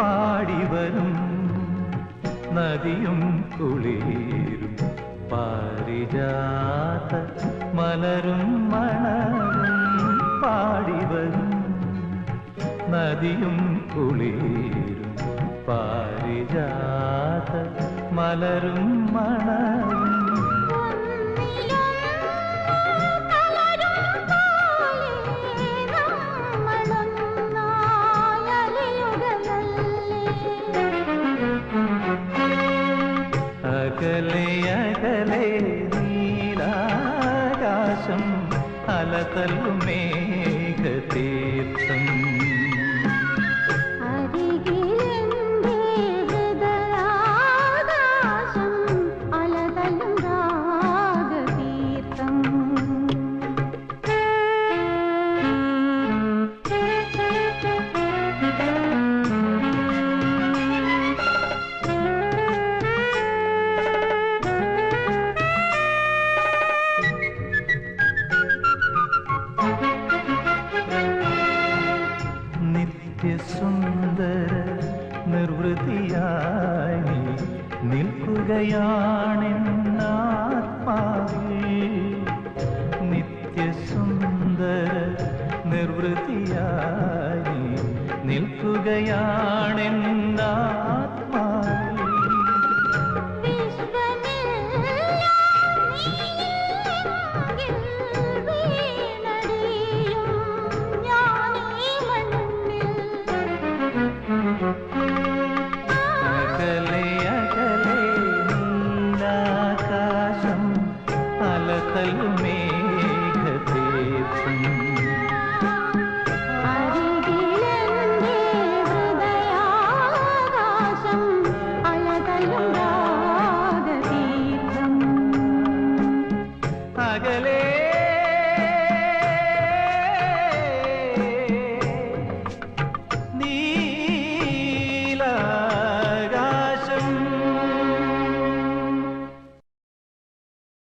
പാടിവരും. നദിയും കുളിരും. പാരിജാത മലരും മണവും പാടിവരും. നദിയും കുളിരും. പാരിജാത മലരും മണവും അകലെ അകലെ നീലാകാശം അലതല്ലും മേഘതീർത്ഥം. നിത്യസുന്ദര നിർവൃതിയായി നിൽക്കുകയാണെന്നാത്മാവേ നിത്യസുന്ദര നിർവൃതിയായി നിൽക്കുകയാണെന്ന